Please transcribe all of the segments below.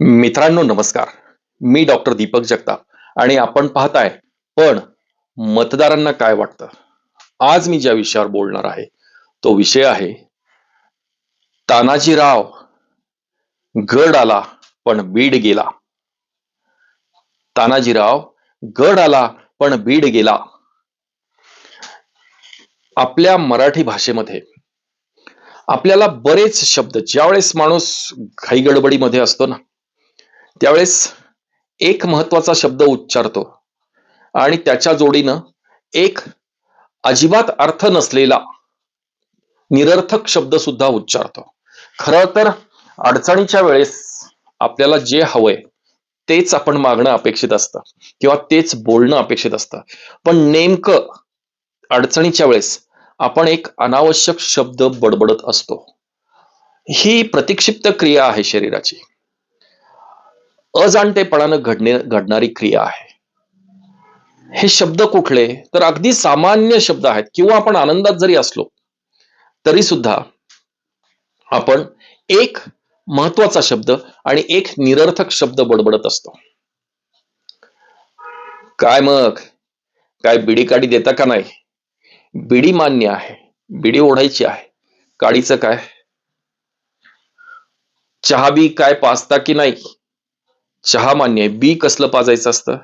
मित्रांनो नमस्कार. मी डॉक्टर दीपक जगताप आणि आपण पाहताय पण मतदारांना काय वाटतं? आज मी ज्या विषयावर बोलणार आहे तो विषय आहे तानाजीराव गड आला पण बीड गेला. तानाजीराव गड आला पण बीड गेला. आपल्या मराठी भाषेमध्ये आपल्याला बरेच शब्द ज्यावेळेस माणूस घाई गडबडीमध्ये असतो ना त्यावेळेस एक महत्त्वाचा शब्द उच्चारतो. आणि त्याच्या जोडीनं एक अजिबात अर्थ नसलेला निरर्थक शब्द सुद्धा उच्चारतो. खर तर अडचणीच्या वेळेस आपल्याला जे हवंय तेच आपण मागणं अपेक्षित असतं किंवा तेच बोलणं अपेक्षित असतं. पण नेमकं अडचणीच्या वेळेस आपण एक अनावश्यक शब्द बडबडत असतो. ही प्रतिक्षिप्त क्रिया आहे शरीराची. अजाणतेपणानं घडणे घडणारी क्रिया आहे. हे शब्द कुठले? तर अगदी सामान्य शब्द आहेत. किंवा आपण आनंदात जरी असलो तरी सुद्धा आपण एक महत्त्वाचा शब्द आणि एक निरर्थक शब्द बडबडत असतो. काय मग? काय बिडी काडी देता का नाही? बिडी मान्य आहे. बिडी ओढायची आहे. काडीचं काय? चहा बी काय पाचता की नाही? चहा मान्य आहे. बी कसलं पाजायचं असतं?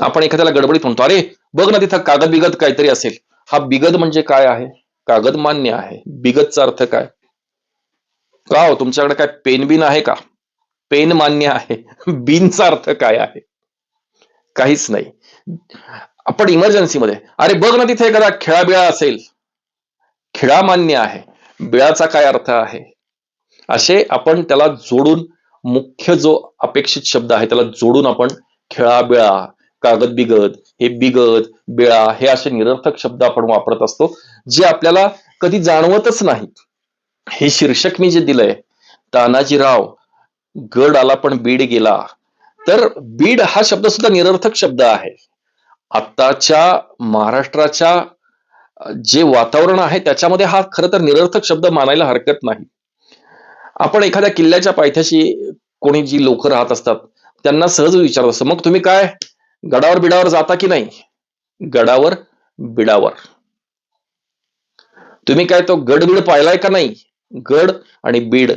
आपण एखाद्याला गडबडीत म्हणतो अरे बघ ना तिथं कागद बिगद काहीतरी असेल. हा बिगद म्हणजे काय आहे? कागद मान्य आहे. बिगदचा अर्थ काय? का हो तुमच्याकडे काय पेन बिन आहे का? पेन मान्य आहे. बिनचा अर्थ काय आहे? काहीच नाही. आपण इमर्जन्सीमध्ये अरे बघ ना तिथे एखादा खेळाबिळा असेल. खेळा मान्य आहे. बिळाचा काय अर्थ आहे? असे आपण त्याला जोडून मुख्य जो अपेक्षित शब्द आहे त्याला जोडून आपण खेळाबिळा कागद बिगद हे बिगद बिळा हे असे निरर्थक शब्द आपण वापरत असतो जे आपल्याला कधी जाणवतच नाही. हे शीर्षक मी जे दिलंय तानाजीराव गड आला पण बीड गेला. तर बीड हा शब्द सुद्धा निरर्थक शब्द आहे. आत्ताच्या महाराष्ट्राच्या जे वातावरण आहे त्याच्यामध्ये हा खरं तर निरर्थक शब्द मानायला हरकत नाही. आपण एखाद्या किल्ल्याच्या पायथ्याशी कोणी जी लोक राहत असतात त्यांना सहज विचारत असतो मग तुम्ही काय? गडावर बिडावर जाता की नाही? गडावर बिडावर. तुम्ही काय तो गडबीड पाहिलाय का नाही? गड आणि बीड.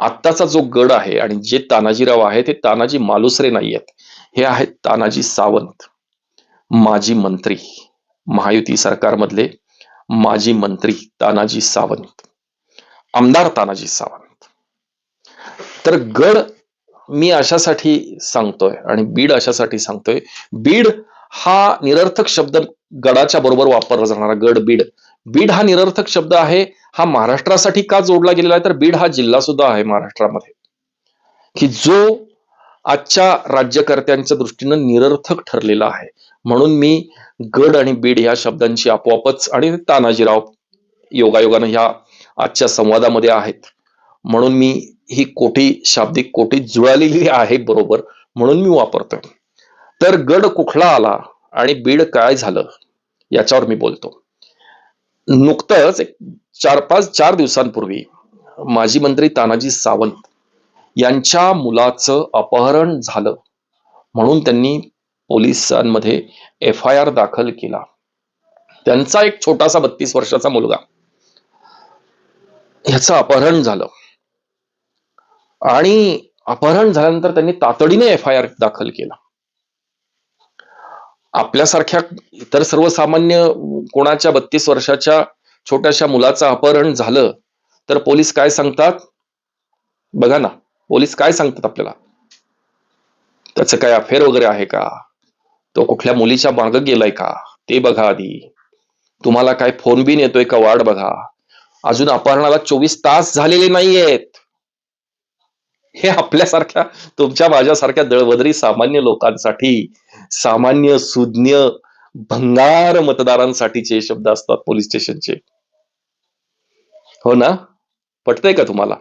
आत्ताचा जो गड आहे आणि जे तानाजीराव आहे ते तानाजी मालुसरे नाही आहेत हे आहेत तानाजी सावंत माजी मंत्री महायुती सरकारमधले माजी मंत्री तानाजी सावंत. आमदार तानाजी सावंत. तर गड मी अशासाठी सांगतोय आणि बीड अशासाठी सांगतोय. बीड हा निरर्थक शब्द गडाच्या बरोबर वापरला जाणारा गड बीड. बीड हा निरर्थक शब्द आहे हा महाराष्ट्रासाठी का जोडला गेलेला आहे? तर बीड हा जिल्हा सुद्धा आहे महाराष्ट्रामध्ये. की जो आजच्या राज्यकर्त्यांच्या दृष्टीनं निरर्थक ठरलेला आहे. म्हणून मी गड आणि बीड या शब्दांची आपोआपच आणि तानाजीराव योगायोगानं ह्या आजच्या संवादामध्ये आहेत. म्हणून मी ही कोटी शाब्दिक कोटी जुळालेली आहे बरोबर म्हणून मी वापरतोय. तर गड कुठला आला आणि बीड काय झालं याच्यावर मी बोलतो. नुकतंच एक चार पाच चार दिवसांपूर्वी माजी मंत्री तानाजी सावंत यांच्या मुलाचं अपहरण झालं. म्हणून त्यांनी पोलिसांमध्ये एफ आय आर दाखल केला. त्यांचा एक छोटासा बत्तीस वर्षाचा मुलगा. ह्याचं अपहरण झालं. आणि अपहरण झाल्यानंतर त्यांनी तातडीने एफ आय आर दाखल केला. आपल्यासारख्या इतर सर्वसामान्य कोणाच्या बत्तीस वर्षाच्या छोट्याशा मुलाचं अपहरण झालं तर पोलीस काय सांगतात? बघा ना पोलीस काय सांगतात आपल्याला? त्याचं काय अफेअर वगैरे आहे का? तो कुठल्या मुलीच्या मार्ग गेलाय का? ते बघा आधी. तुम्हाला काय फोन बिन येतोय का वाढ बघा? अजून अपहरणाला चोवीस तास झालेले नाहीयेत. हे आपल्यासारख्या तुमच्या माझ्यासारख्या दळवदरी सामान्य लोकांसाठी सामान्य सुज्ञ भंगार मतदारांसाठीचे शब्द असतात पोलीस स्टेशनचे. हो ना? पटतंय का तुम्हाला?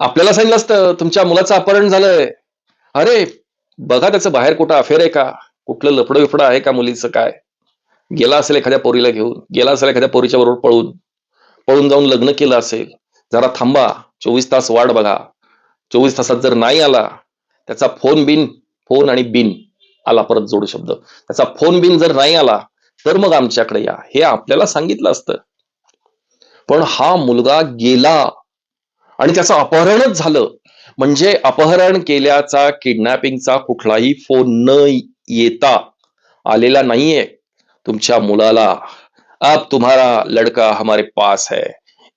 आपल्याला सांगितलं असतं तुमच्या मुलाचं अपहरण झालंय. अरे बघा त्याचं बाहेर कुठं अफेअर आहे का? कुठलं लपडं विपडं आहे का मुलीचं काय? गेला असेल एखाद्या पोरीला घेऊन गेला असेल एखाद्या पोरीच्या बरोबर पळून पळून जाऊन लग्न केलं असेल जरा थांबा चोवीस तास वाट बघा. चोवीस तासात जर नाही आला त्याचा फोन बिन फोन आणि बिन आला परत जोडू शब्द. त्याचा फोन बिन जर नाही आला तर मग आमच्याकडे या. हे आपल्याला सांगितलं असतं. पण हा मुलगा गेला आणि त्याचं अपहरणच झालं. म्हणजे अपहरण केल्याचा किडनॅपिंगचा कुठलाही फोन न येता आलेला नाहीये. तुमच्या मुलाला अब तुम्हारा लड़का हमारे पास है।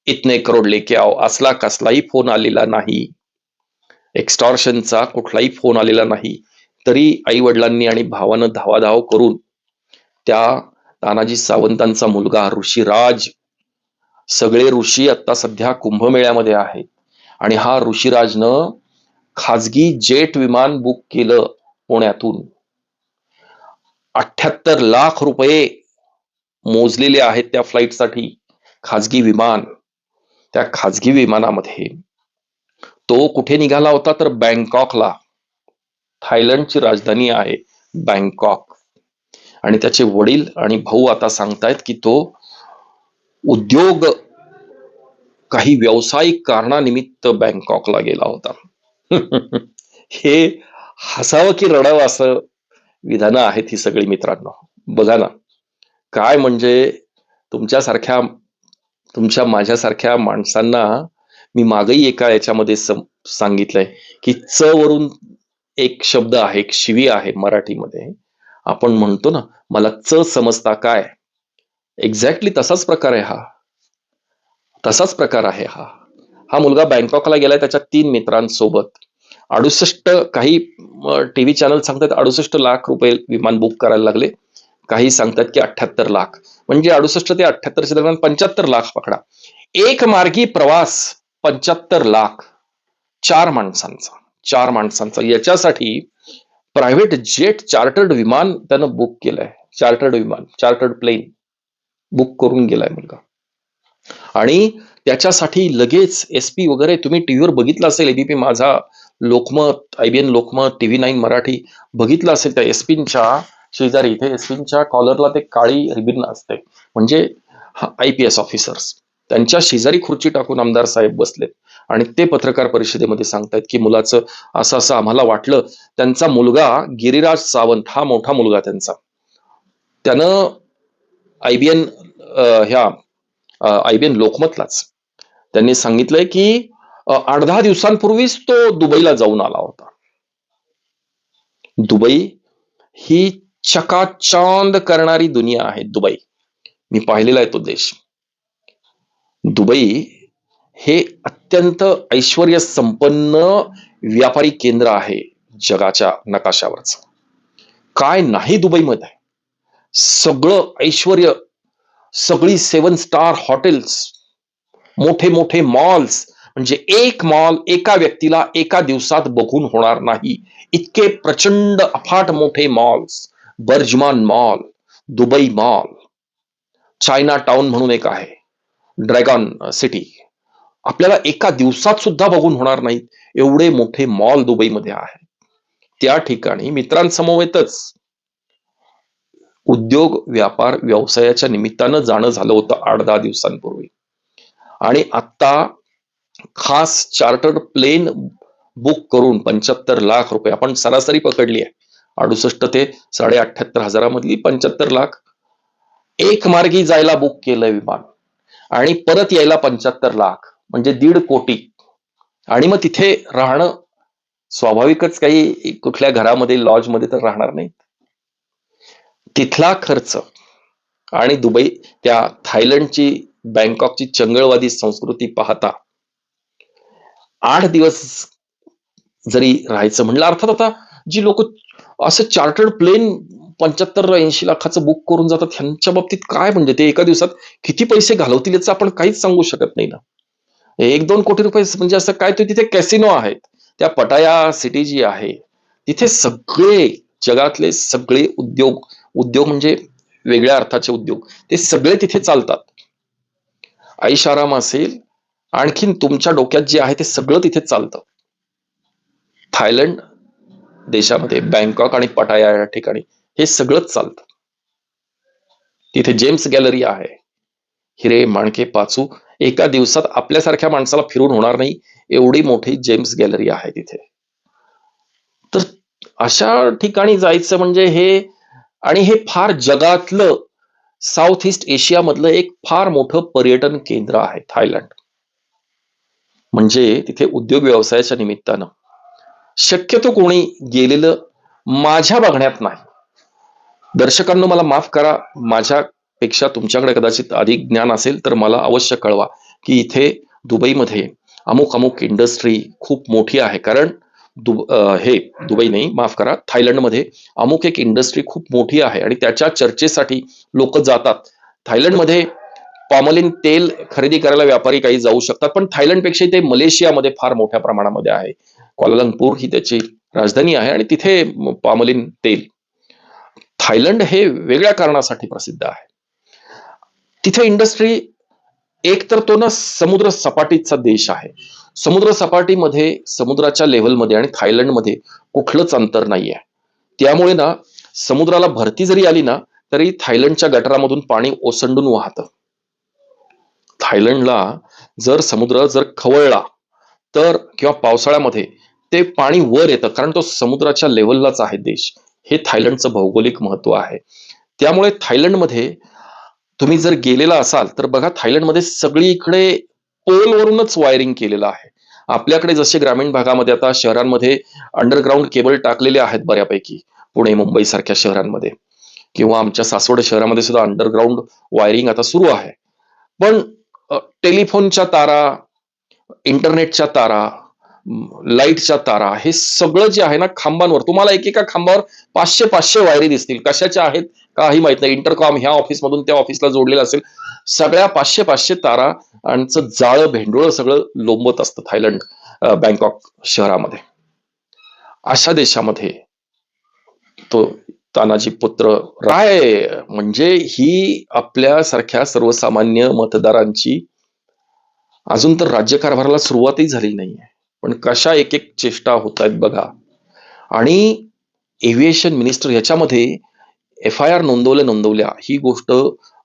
इतने करोड लेके आओ। असला कसलाही फोन आलेला नाही। एक्स्टॉर्शनचा कुठलाही फोन आलेला नाही। तरी आई वडिलांनी आणि भावानं धावाधाव करून त्या तानाजी सावंतांचा मुलगा ऋषीराज सगळे ऋषी आता सध्या कुंभमेळ्यामध्ये आहेत. आणि हा ऋषीराजनं खाजगी जेट विमान बुक केलं पुण्यातून. अठ्याहत्तर लाख रुपये मोजलेले आहेत त्या फ्लाईटसाठी खाजगी विमान. त्या खाजगी विमानामध्ये. तो कुठे निघाला होता? तर बँकॉकला. थायलंडची राजधानी आहे बँकॉक. आणि त्याचे वडील आणि भाऊ आता सांगतायत की तो उद्योग काही व्यावसायिक कारणानिमित्त बँकॉकला गेला होता. हे हसावं की रडावं असं विधानं आहेत ही सगळी मित्रांनो. बघा ना काय म्हणजे तुमच्यासारख्या तुमच्या माझ्यासारख्या माणसांना मी मागही एका याच्यामध्ये सांगितलंय की च वरून एक शब्द आहे एक शिवी आहे मराठीमध्ये. आपण म्हणतो ना मला च समजता काय? एक्झॅक्टली तसाच प्रकार आहे हा. तसाच प्रकार आहे हा. हा मुलगा बँकॉकला गेलाय त्याच्या तीन मित्रांसोबत. अडुसष्ट काही टीव्ही चॅनल सांगतात अडुसष्ट लाख रुपये विमान बुक करायला लागले. काही सांगतात की अठ्याहत्तर लाख. म्हणजे अडुसष्ट ते अठ्याहत्तरच्या दरम्यान पंच्याहत्तर लाख पकडा. एक मार्गी प्रवास पंच्याहत्तर लाख. चार माणसांचा. चार माणसांचा. याच्यासाठी प्रायव्हेट जेट चार्टर्ड विमान त्यानं बुक केलंय. चार्टर्ड विमान चार्टर्ड प्लेन बुक करून गेलाय मुलगा. आणि त्याच्यासाठी लगेच एस पी वगैरे तुम्ही टीव्हीवर बघितलं असेल ABP Majha Lokmat IBN Lokmat TV nine Marathi बघितलं असेल त्या एसपींच्या शेजारी. इथे एसपींच्या कॉलरला ते काळी रिबिन असते. म्हणजे आय पी एस ऑफिसर्स त्यांच्या शेजारी खुर्ची टाकून आमदार साहेब बसलेत. आणि ते पत्रकार परिषदेमध्ये सांगतायत की मुलाचं असं असं आम्हाला वाटलं. त्यांचा मुलगा गिरिराज सावंत हा मोठा मुलगा त्यांचा. त्यानं आयबीएन ह्या आयबीएन लोकमतलाच. त्यांनी सांगितलंय की आठ दहा दिवसांपूर्वीच तो दुबईला जाऊन आला होता. दुबई ही चकाचांद करणारी दुनिया आहे दुबई. मी पाहिलेला आहे तो देश. दुबई हे अत्यंत ऐश्वर संपन्न व्यापारी केंद्र आहे जगाच्या नकाशावरच. काय नाही दुबईमध्ये. सगळं ऐश्वर सगळी सेवन स्टार हॉटेल्स मोठे मोठे मॉल्स म्हणजे एक मॉल एका व्यक्तीला एका दिवसात बघून होणार नाही. इतके प्रचंड अफाट मोठे malls Burjuman mall Dubai mall Chinatown म्हणून एक आहे ड्रॅगॉन सिटी. आपल्याला एका दिवसात सुद्धा बघून होणार नाहीत. एवढे मोठे मॉल दुबईमध्ये आहे त्या ठिकाणी मित्रांसमवेतच उद्योग व्यापार व्यवसायाच्या निमित्तानं जाणं झालं होतं आठ दहा दिवसांपूर्वी. आणि आता खास चार्टर्ड प्लेन बुक करून पंच्याहत्तर लाख रुपये. आपण सरासरी पकडली आहे. अडुसष्ट ते साडे अठ्याहत्तर हजारामधली पंच्याहत्तर लाख. एक मार्गी जायला बुक केलंय विमान. आणि परत यायला पंच्याहत्तर लाख. म्हणजे दीड कोटी. आणि मग तिथे राहणं स्वाभाविकच काही कुठल्या घरामध्ये लॉजमध्ये तर राहणार नाही. तिथला खर्च. आणि दुबई त्या थायलंडची बँकॉकची चंगळवादी संस्कृती पाहता आठ दिवस जरी राहायचं म्हणलं अर्थात आता जी लोक असं चार्टर्ड प्लेन पंच्याहत्तर ऐंशी लाखाचं बुक करून जातात ह्यांच्या बाबतीत काय म्हणजे? ते एका दिवसात किती पैसे घालवतील याचं आपण काहीच सांगू शकत नाही ना. एक दोन कोटी रुपये म्हणजे असं काय तो तिथे कॅसिनो आहेत. त्या पटाया सिटी जी आहे तिथे सगळे जगातले सगळे उद्योग उद्योग म्हणजे वेगळ्या अर्थाचे उद्योग ते सगळे तिथे चालतात. ऐशाराम असेल आणखीन तुमच्या डोक्यात जे आहे ते सगळं तिथे चालतं. थायलंड देशामध्ये बँकॉक आणि पटाया या ठिकाणी हे सगळंच चालतं. तिथे जेम्स गॅलरी आहे. हिरे माणके पाचू एका दिवसात आपल्यासारख्या माणसाला फिरून होणार नाही एवढी मोठी जेम्स गॅलरी आहे तिथे. तर अशा ठिकाणी जायचं म्हणजे हे आणि हे फार जगातलं साऊथ ईस्ट एशियामधलं एक फार मोठं पर्यटन केंद्र आहे थायलंड. म्हणजे तिथे उद्योग व्यवसायाच्या निमित्तानं. शक्यतो कोणी गेलेलं माझ्या बघण्यात नाही. दर्शकांनो मला माफ करा. माझ्यापेक्षा तुमच्याकडे कदाचित अधिक ज्ञान असेल तर मला अवश्य कळवा की इथे दुबईमध्ये अमुक अमुक इंडस्ट्री खूप मोठी आहे. कारण दुब हे दुबई नाही माफ करा थायलंडमध्ये अमुक एक इंडस्ट्री खूप मोठी आहे आणि त्याच्या चर्चेसाठी लोक जातात. थायलंडमध्ये पॉमलिन तेल खरेदी करायला व्यापारी काही जाऊ शकतात पण थायलंडपेक्षा ते मलेशियामध्ये फार मोठ्या प्रमाणामध्ये आहे. क्वालालंगपूर ही त्याची राजधानी आहे आणि तिथे पॉमलिन तेल. थायलंड हे वेगळ्या कारणासाठी प्रसिद्ध आहे. तिथे इंडस्ट्री एक तर तो ना समुद्र सपाटीचा देश आहे. समुद्र सपाटीमध्ये समुद्राच्या लेव्हलमध्ये आणि थायलंडमध्ये कुठलंच अंतर नाही आहे. त्यामुळे ना समुद्राला भरती जरी आली ना तरी थायलंडच्या गटारामधून पाणी ओसंडून वाहतं. थायलंडला जर समुद्र जर खवळला तर किंवा पावसाळ्यामध्ये ते पाणी वर येतं कारण तो समुद्राच्या लेवललाच आहे देश. हे थायलंडचं भौगोलिक महत्त्व आहे. त्यामुळे थायलंडमध्ये तुम्ही जर गेलेला असाल तर बघा थायलंडमध्ये सगळीकडे पोलवरूनच वायरिंग केलेलं आहे. आपल्याकडे जसे ग्रामीण भागामध्ये आता शहरांमध्ये अंडरग्राऊंड केबल टाकलेले आहेत बऱ्यापैकी पुणे मुंबई सारख्या शहरांमध्ये. किंवा आमच्या सासवड शहरामध्ये सुद्धा अंडरग्राऊंड वायरिंग आता सुरू आहे. पण टेलिफोनच्या तारा इंटरनेटच्या तारा लाईटच्या तारा हे सगळं जे आहे ना खांबांवर तुम्हाला एकेका खांबावर पाचशे पाचशे वायरी दिसतील. कशाच्या आहेत? काही माहीत नाही. इंटरकॉम ह्या ऑफिसमधून त्या ऑफिसला जोडलेलं असेल. सगळ्या पाचशे पाचशे तारा आणि जाळं भेंडोळं सगळं लोंबत असतं थायलंड बँकॉक शहरामध्ये. अशा देशामध्ये तो तानाजी पुत्र राय. म्हणजे ही आपल्यासारख्या सर्वसामान्य मतदारांची अजून तर राज्यकारभाराला सुरुवातही झाली नाहीये. पण कशा एक एक चेष्टा होत आहेत बघा. आणि एव्हिएशन मिनिस्टर याच्यामध्ये एफ आय आर नोंदवल्या नोंदवल्या ही गोष्ट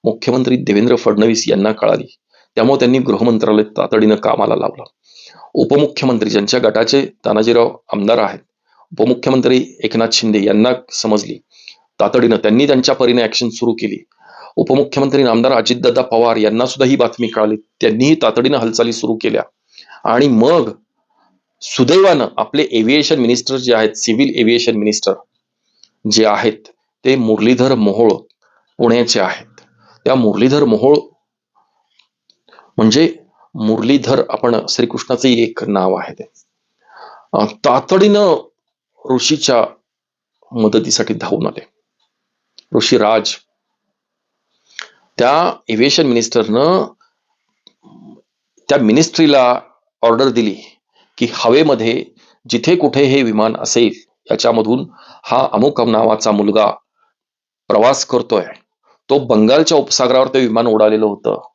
मुख्यमंत्री देवेंद्र फडणवीस यांना कळाली. त्यामुळे त्यांनी गृहमंत्रालय तातडीनं कामाला लावलं. उपमुख्यमंत्री ज्यांच्या गटाचे तानाजीराव आमदार आहेत उपमुख्यमंत्री एकनाथ शिंदे यांना समजली. तातडीनं त्यांनी त्यांच्या परीने ऍक्शन सुरू केली. उपमुख्यमंत्री आमदार अजितदादा पवार यांना सुद्धा ही बातमी कळाली. त्यांनीही तातडीनं हालचाली सुरू केल्या. आणि मग सुदैवानं आपले एव्हिएशन मिनिस्टर जे आहेत सिव्हिल एव्हिएशन मिनिस्टर जे आहेत ते मुरलीधर मोहोळ पुण्याचे आहेत. त्या मुरलीधर मोहोळ म्हणजे मुरलीधर आपण श्रीकृष्णाचे एक नाव आहे ते. तातडीनं ऋषीच्या मदतीसाठी धावून आले. ऋषीराज. त्या एव्हिएशन मिनिस्टरनं त्या मिनिस्ट्रीला ऑर्डर दिली की हवेमध्ये जिथे कुठे हे विमान असेल याच्यामधून हा अमुक नावाचा मुलगा प्रवास करतोय. तो बंगालच्या उपसागरावर ते विमान उडालेलं होतं.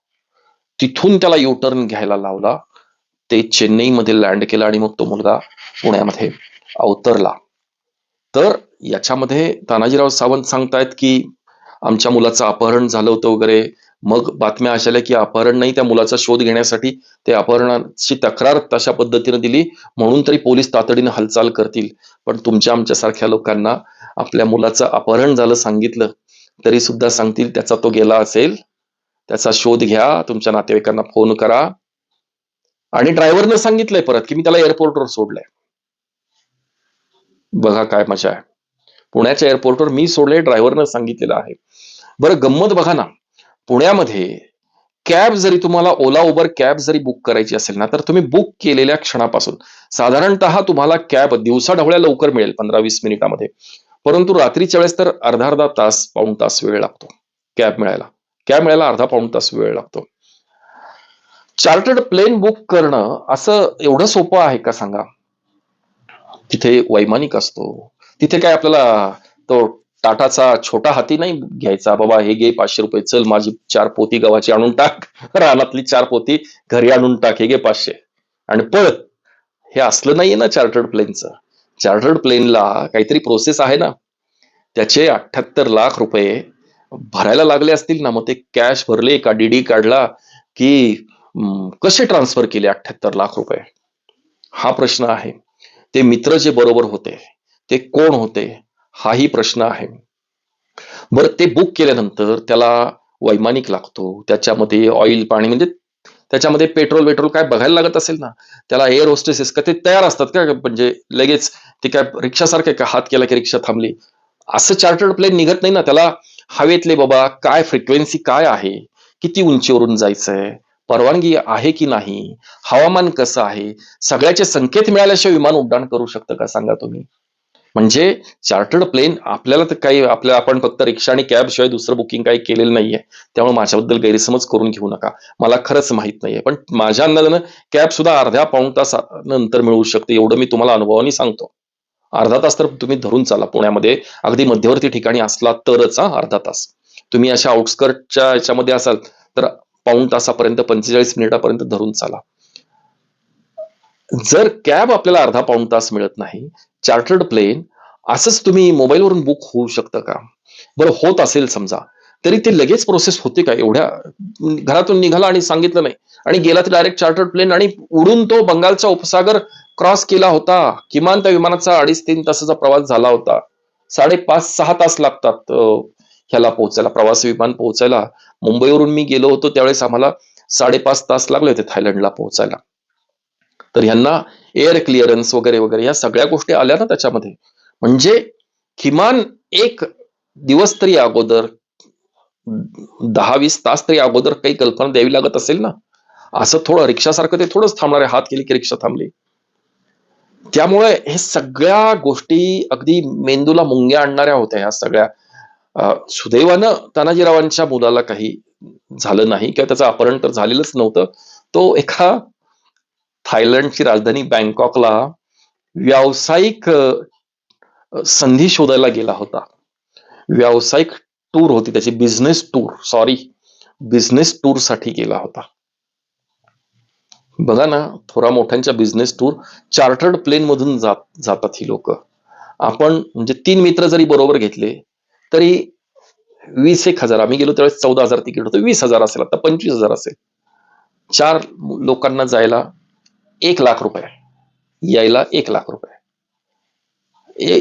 तिथून त्याला यू टर्न घ्यायला लावला. ते चेन्नईमध्ये लँड केलं आणि मग तो मुलगा पुण्यामध्ये अवतरला. तर याच्यामध्ये तानाजीराव सावंत सांगतायत की आमच्या मुलाचं अपहरण झालं होतं वगैरे. मग बातम्या अशा आल्या की अपहरण नाही त्या मुलाचा शोध घेण्यासाठी ते अपहरणाची तक्रार तशा पद्धतीने दिली. म्हणून तरी पोलीस तातडीने हालचाल करतील. पण तुमच्या आमच्यासारख्या लोकांना आपल्या मुलाचं अपहरण झालं सांगितलं तरी सुद्धा सांगतील त्याचा तो गेला असेल. त्याचा शोध घ्या तुमच्या नातेवाईकांना फोन करा. आणि ड्रायव्हरनं सांगितलंय परत की मी त्याला एअरपोर्टवर सोडलंय. बघा काय मजा आहे. पुण्याच्या एअरपोर्टवर मी सोडले ड्रायव्हरनं सांगितलेलं आहे. बरं गंमत बघा ना. पुण्यामध्ये कॅब जरी तुम्हाला ओला उबर कॅब जरी बुक करायची असेल ना तर तुम्ही बुक केलेल्या क्षणापासून. साधारणतः तुम्हाला कॅब दिवसा ढवळ्या लवकर मिळेल पंधरा वीस मिनिटामध्ये. परंतु रात्रीच्या वेळेस तर अर्धा अर्धा तास पाऊण तास वेळ लागतो कॅब मिळायला. कॅब मिळायला अर्धा पाऊण तास वेळ लागतो. चार्टर्ड प्लेन बुक करणं असं एवढं सोपं आहे का सांगा? तिथे वैमानिक असतो तिथे काय आपल्याला तो टाटाचा छोटा हाती नाही घ्यायचा बाबा हे घे पाचशे रुपये चल माझी चार पोती गव्हाची आणून टाक रानातली चार पोती घरी आणून टाक हे घे पाचशे. आणि पळत. हे असलं नाहीये ना चार्टर्ड प्लेनचं. चार्टर्ड प्लेनला काहीतरी प्रोसेस आहे ना. त्याचे अठ्याहत्तर लाख रुपये भरायला लागले असतील ना मग ते कॅश भरले का डीडी काढला की कसे ट्रान्सफर केले अठ्याहत्तर लाख रुपये? हा प्रश्न आहे. ते मित्र जे बरोबर होते ते कोण होते हाही प्रश्न आहे. बरं ते बुक केल्यानंतर त्याला वैमानिक लागतो. त्याच्यामध्ये ऑइल पाणी म्हणजे त्याच्यामध्ये पेट्रोल वेट्रोल काय बघायला लागत असेल ना त्याला एअर होस्टेसेस का ते तयार असतात का? म्हणजे लगेच ते काय रिक्षासारखे का हात केला की रिक्षा थांबली? असं चार्टर्ड प्लेन निघत नाही ना त्याला हवेतले बाबा काय फ्रिक्वेन्सी काय आहे? किती उंचीवरून जायचंय? परवानगी आहे की नाही? हवामान कसं आहे? सगळ्याचे संकेत मिळाल्याशिवाय विमान उड्डाण करू शकतं का? सांगा तुम्ही. म्हणजे चार्टर्ड प्लेन आपल्याला तर काही आपल्या आपण फक्त रिक्षा आणि कॅब शिवाय दुसरं बुकिंग काही केलेलं नाहीये. त्यामुळे माझ्याबद्दल गैरसमज करून घेऊ नका. मला खरंच माहीत नाहीये. पण माझ्या अंदाजानं कॅब सुद्धा अर्ध्या पाऊण तास नंतर मिळू शकते एवढं मी तुम्हाला अनुभवाने सांगतो. अर्धा तास तर तुम्ही धरून चाला. पुण्यामध्ये अगदी मध्यवर्ती ठिकाणी असला तरच हा अर्धा तास. तुम्ही अशा आउटस्कर्टच्या याच्यामध्ये असाल तर पाऊण तासापर्यंत पंचेचाळीस मिनिटापर्यंत धरून चाला. जर कॅब आपल्याला अर्धा पाऊण तास मिळत नाही चार्टर्ड प्लेन असंच तुम्ही मोबाईलवरून बुक होऊ शकतं का? बरं होत असेल समजा तरी ते लगेच प्रोसेस होते का? एवढ्या घरातून निघाला आणि सांगितलं नाही आणि गेला तर डायरेक्ट चार्टर्ड प्लेन आणि उडून तो बंगालचा उपसागर क्रॉस केला होता. किमान त्या विमानाचा अडीच तीन तासाचा प्रवास झाला होता. साडेपाच सहा तास लागतात ह्याला पोहोचायला प्रवासी विमान पोहोचायला. मुंबईवरून मी गेलो होतो त्यावेळेस आम्हाला साडेपाच तास लागले होते थायलंडला पोहोचायला. तर ह्यांना एअर क्लिअरन्स वगैरे वगैरे या सगळ्या गोष्टी आल्या ना त्याच्यामध्ये. म्हणजे किमान एक दिवस तरी अगोदर दहा वीस तास तरी अगोदर काही कल्पना द्यावी लागत असेल ना? असं थोडं रिक्षासारखं ते थोडंच थांबणारे हात केली की रिक्षा थांबली. त्यामुळे हे सगळ्या गोष्टी अगदी मेंदूला मुंग्या आणणाऱ्या होत्या ह्या सगळ्या. सुदैवानं तानाजीरावांच्या मुलाला काही झालं नाही किंवा त्याचं अपहरण तर झालेलंच नव्हतं. तो एका थायलंडची राजधानी बँकॉकला व्यावसायिक संधी शोधायला गेला होता. व्यावसायिक टूर होती त्याची बिझनेस टूर सॉरी बिझनेस टूरसाठी गेला होता. बघा ना थोरा मोठ्यांच्या बिझनेस टूर चार्टर्ड प्लेन मधून जात जातात ही लोक. आपण म्हणजे तीन मित्र जरी बरोबर घेतले तरी वीस एक हजार आम्ही गेलो त्यावेळेस चौदा हजार तिकीट होतं. वीस हजार असेल आता पंचवीस हजार असेल. चार लोकांना जायला एक लाख रुपये. यायला एक लाख रुपये.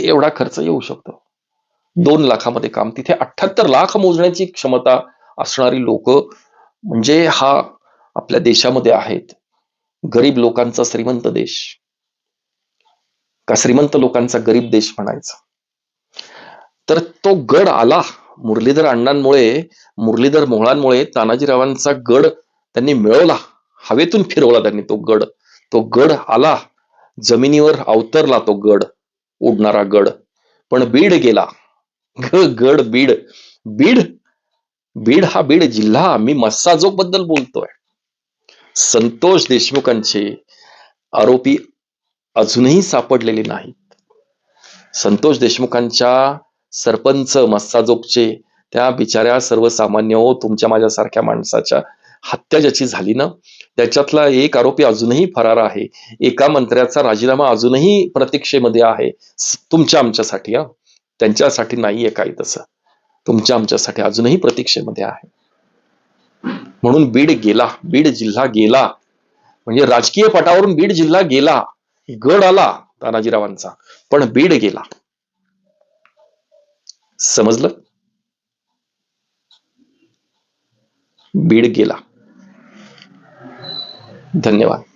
एवढा खर्च येऊ शकतो. दोन लाखामध्ये काम. तिथे अठ्याहत्तर लाख मोजण्याची क्षमता असणारी लोक म्हणजे हा आपल्या देशामध्ये आहेत. गरीब लोकांचा श्रीमंत देश. का श्रीमंत लोकांचा गरीब देश म्हणायचा? तर तो गड आला मुरलीधर अण्णांमुळे मुरलीधर मोहळांमुळे तानाजीरावांचा गड त्यांनी मिळवला. हवेतून फिरवला त्यांनी तो गड. तो गड आला. जमिनीवर अवतरला तो गड उडणारा गड. पण बीड गेला. गड बीड. बीड? बीड हा बीड जिल्हा. मी मस्साजोगबद्दल बोलतोय. संतोष देशमुखांचे आरोपी अजूनही सापडलेले नाहीत. संतोष देशमुखांच्या सरपंच मस्साजोगचे त्या बिचाऱ्या सर्वसामान्य हो तुमच्या माझ्यासारख्या माणसाच्या हत्या ज्याची झाली ना त्याच्यातला एक आरोपी अजूनही फरार आहे. एका मंत्र्याचा राजीनामा अजूनही प्रतीक्षेमध्ये आहे. तुमच्या आमच्यासाठी हा. त्यांच्यासाठी नाहीये काही तसं. तुमच्या आमच्यासाठी अजूनही प्रतीक्षेमध्ये आहे. म्हणून बीड गेला बीड जिल्हा गेला. म्हणजे राजकीय पटावरून बीड जिल्हा गेला. गड आला तानाजीरावांचा पण बीड गेला. समजलं? बीड गेला. धन्यवाद.